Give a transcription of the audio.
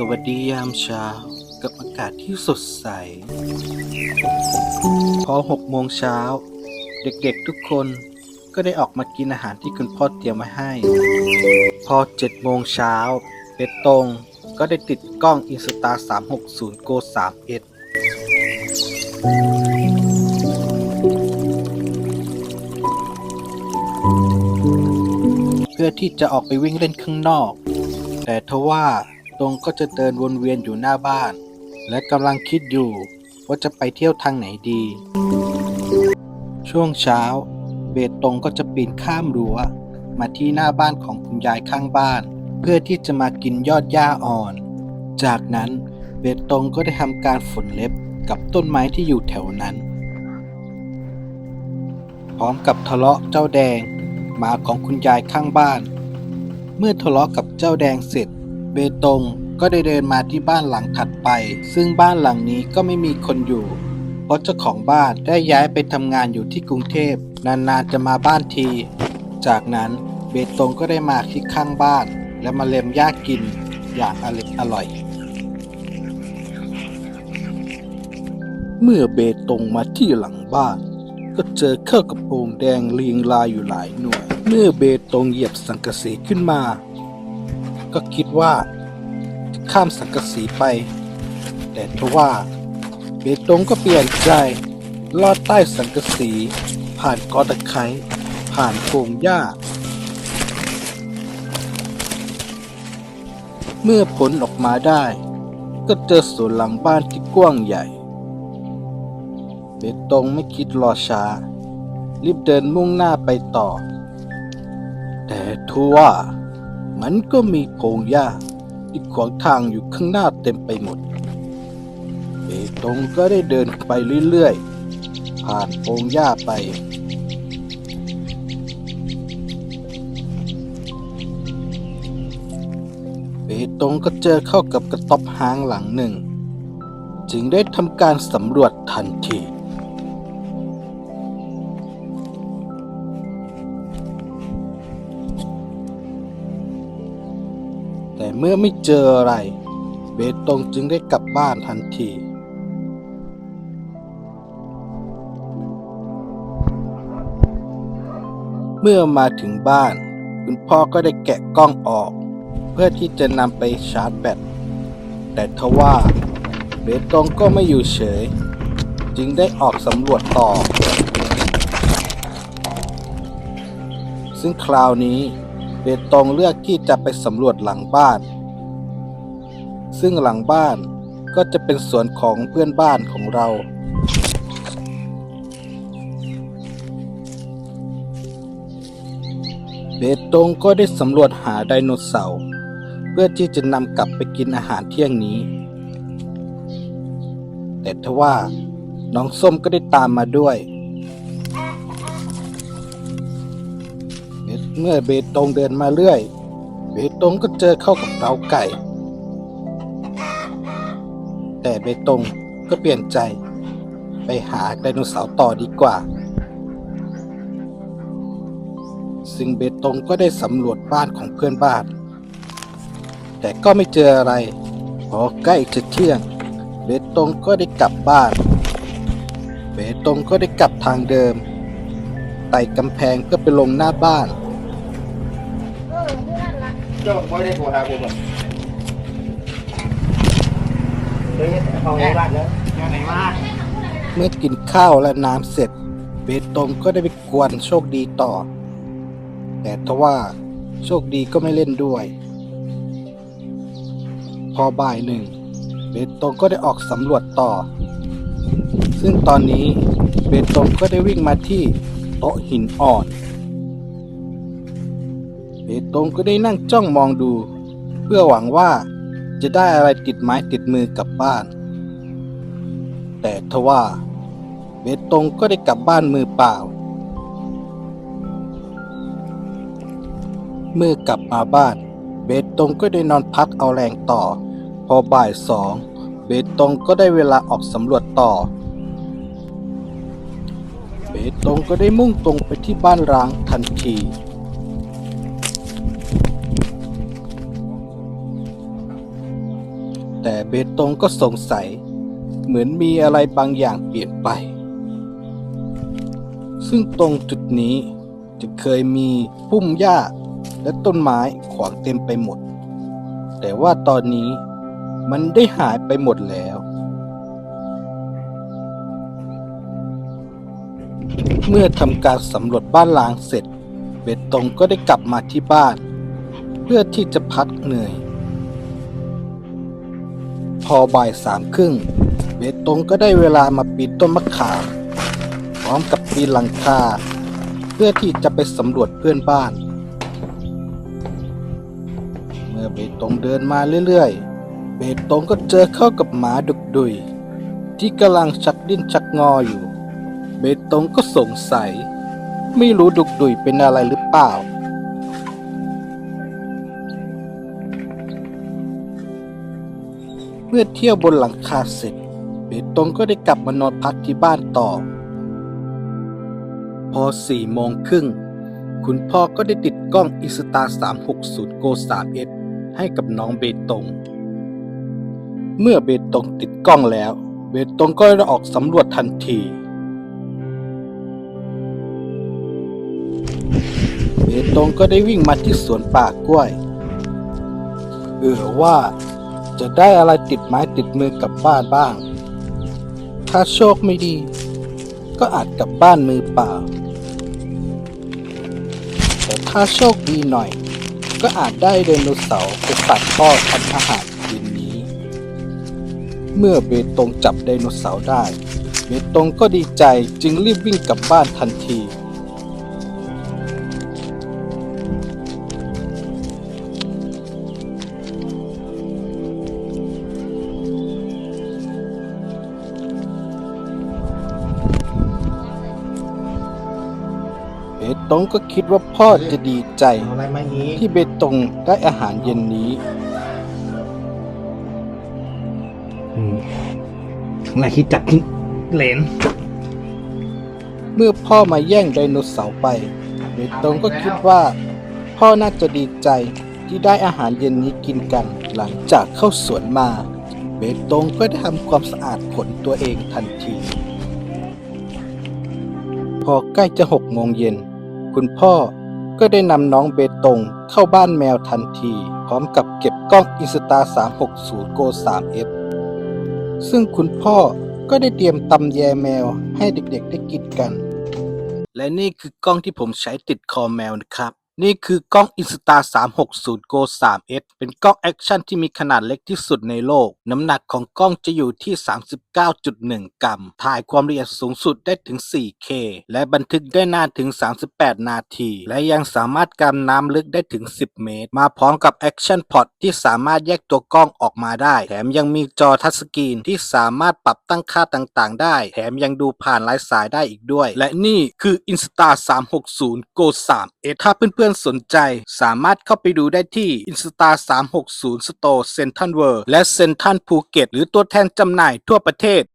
สวัสดียามเช้ากับอากาศที่สดใส พอหกโมงเช้า เด็กๆทุกคนก็ได้ออกมากินอาหารที่คุณพ่อเตรียมไว้ให้ พอเจ็ดโมงเช้าเป็ดตรงก็ได้ติดกล้องอินสตา360 Go 3S เพื่อที่จะออกไปวิ่งเล่นข้างนอก แต่ทว่า ตรงก็จะเดินวนเวียนอยู่หน้าบ้าน และกำลังคิดอยู่ว่าจะไปเที่ยวทางไหนดี ช่วงเช้า เบตงก็จะปีนข้ามรั้ว มาที่หน้าบ้านของคุณยายข้างบ้าน เพื่อที่จะมากินยอดหญ้าอ่อน จากนั้นเบตงก็ได้ทำการฝนเล็บกับต้นไม้ที่อยู่แถวนั้น พร้อมกับทะเลาะเจ้าแดงหมาของคุณยายข้างบ้าน เมื่อทะเลาะกับเจ้าแดงเสร็จ เบตง ก็ได้เดินมาที่บ้านหลังถัดไป ซึ่งบ้านหลังนี้ก็ไม่มีคนอยู่ เพราะเจ้าของบ้านได้ย้ายไปทำงานอยู่ที่กรุงเทพ นานๆจะมาบ้านที จากนั้นเบตงก็ได้มาที่ข้างบ้าน และมาเล็มหญ้ากินอย่างอร่อยอร่อย เมื่อเบตงมาที่หลังบ้าน ก็เจอเข้ากระโปรงแดงเรียงรายอยู่หลายหน่วย เมื่อเบตงเหยียบสังกะสีขึ้นมา ก็คิดว่าจะข้ามสังกะสีไป แต่ทว่าเบตงก็เปลี่ยนใจ ลอดใต้สังกะสี ผ่านกอตะไคร้ผ่านโพงหญ้า เมื่อผลออกมาได้ ก็เจอสวนหลังบ้านที่กว้างใหญ่เบตงไม่คิดรอช้า รีบเดินมุ่งหน้าไปต่อ แต่ทว่า มันก็มีโพงหญ้าที่ขวางทางอยู่ข้างหน้าเต็มไปหมด เบตงก็ได้เดินไปเรื่อยๆ ผ่านโพงหญ้าไป เบตงก็เจอเข้ากับกระต๊อบหางหลังหนึ่ง จึงได้ทำการสำรวจทันที แต่เมื่อไม่เจออะไร เบตงจึงได้กลับบ้านทันที เมื่อมาถึงบ้าน คุณพ่อก็ได้แกะกล้องออก เพื่อที่จะนำไปชาร์จแบต แต่ทว่าเบตงก็ไม่อยู่เฉย จึงได้ออกสำรวจต่อ ซึ่งคราวนี้ เบตงเลือกที่จะไปสำรวจหลังบ้าน ซึ่งหลังบ้านก็จะเป็นสวนของเพื่อนบ้านของเรา เบตงก็ได้สำรวจหาไดโนเสาร์เพื่อที่จะนำกลับไปกินอาหารเที่ยงนี้ แต่ทว่าน้องส้มก็ได้ตามมาด้วย เมื่อเบตงเดินมาเรื่อย เบตงก็เจอเข้ากับเล้าไก่ แต่เบตงก็เปลี่ยนใจไปหาไดโนเสาร์ต่อดีกว่า ซึ่งเบตงก็ได้สำรวจบ้านของเพื่อนบ้าน แต่ก็ไม่เจออะไร พอใกล้จะเที่ยง เบตงก็ได้กลับบ้าน เบตงก็ได้กลับทางเดิม ไต่กำแพงเพื่อไปลงหน้าบ้าน เจ้าไม่ได้โทรหาผมอะเฮ้ยเขาในบ้านแล้วอยู่ไหนบ้านเมื่อกินข้าวและน้ำเสร็จ เบตงก็ได้ไปกวนโชคดีต่อ แต่ทว่าโชคดีก็ไม่เล่นด้วย พอบ่ายหนึ่ง เบตงก็ได้ออกสำรวจต่อ ซึ่งตอนนี้เบตงก็ได้วิ่งมาที่โต๊ะหินอ่อนเบ ตงก็ได้นั่งจ้องมองดู เพื่อหวังว่าจะได้อะไรติดไม้ติดมือกลับบ้าน แต่ทว่าเบตงก็ได้กลับบ้านมือเปล่า เมื่อกลับมาบ้าน เบตงก็ได้นอนพักเอาแรงต่อ พอบ่ายสองเบตงก็ได้เวลาออกสำรวจต่อ เบตงก็ได้มุ่งตรงไปที่บ้านร้างทันที เบตงก็สงสัย เหมือนมีอะไรบางอย่างเปลี่ยนไป ซึ่งตรงจุดนี้จะเคยมีพุ่มหญ้าและต้นไม้ขวางเต็มไปหมด แต่ว่าตอนนี้มันได้หายไปหมดแล้ว เมื่อทำการสำรวจบ้านล้างเสร็จ เบตงก็ได้กลับมาที่บ้าน เพื่อที่จะพักเหนื่อย พอบ่ายสามครึ่งเบตงก็ได้เวลามาปีนต้นมะขาม พร้อมกับปีนหลังคา เพื่อที่จะไปสำรวจเพื่อนบ้าน เมื่อเบตงเดินมาเรื่อยๆ เบตงก็เจอเข้ากับหมาดุกดุย ที่กำลังชักดิ้นชักงออยู่ เบตงก็สงสัย ไม่รู้ดุกดุยเป็นอะไรหรือเปล่า เมื่อเที่ยวบนหลังคาเสร็จเบตงก็ได้กลับมานอนพักที่บ้านต่อ พอสี่โมงครึ่ง คุณพ่อก็ได้ติดกล้องอิสตา 360 Go 3S ให้กับน้องเบตง เมื่อเบตงติดกล้องแล้ว เบตงก็ได้ออกสำรวจทันทีเบตงก็ได้วิ่งมาที่สวนป่ากล้วย เออว่า จะได้อะไรติดไม้ติดมือกลับบ้านบ้าง ถ้าโชคไม่ดี ก็อาจกลับบ้านมือเปล่า แต่ถ้าโชคดีหน่อย ก็อาจได้ไดโนเสาร์ไปฝากพ่อทำอาหารคืนนี้ เมื่อเบตงจับไดโนเสาร์ได้ เบตงก็ดีใจจึงรีบวิ่งกลับบ้านทันที ตงก็คิดว่าพ่อจะดีใจเอาอะไรมาอีกที่เบตงได้อาหารเย็นนี้นายคิดจัดเหรนเมื่อพ่อมาแย่งไดโนเสาร์ไปเบตงก็คิดว่า พ่อน่าจะดีใจที่ได้อาหารเย็นนี้กินกัน หลังจากเข้าสวนมา เบตงก็ได้ทำความสะอาดขนตัวเองทันที พอใกล้จะหกโมงเย็น คุณพ่อก็ได้นำน้องเบตงเข้าบ้านแมวทันที พร้อมกับเก็บกล้องอินสตา 360 Go 3F ซึ่งคุณพ่อก็ได้เตรียมตำแยแมวให้เด็กๆได้กินกัน และนี่คือกล้องที่ผมใช้ติดคอแมวนะครับ นี่คือกล้อง Insta 360 Go 3S เป็นกล้องแอคชั่นที่มีขนาดเล็กที่สุดในโลก น้ำหนักของกล้องจะอยู่ที่ 39.1 กรัม ถ่ายความละเอียดสูงสุดได้ถึง 4K และบันทึกได้นานถึง 38 นาที และยังสามารถกำน้ำลึกได้ถึง 10 เมตร มาพร้อมกับ Action Pod ที่สามารถแยกตัวกล้องออกมาได้ แถมยังมีจอทัชสกรีนที่สามารถปรับตั้งค่าต่างๆ ได้ แถมยังดูผ่านไร้สายได้อีกด้วย และนี่คือ Insta 360 Go 3S ถ้าเพื่อนๆสนใจสามารถเข้าไปดูได้ที่ Insta 360 Store Central World และ Central Phuket หรือตัวแทนจำหน่ายทั่วประเทศ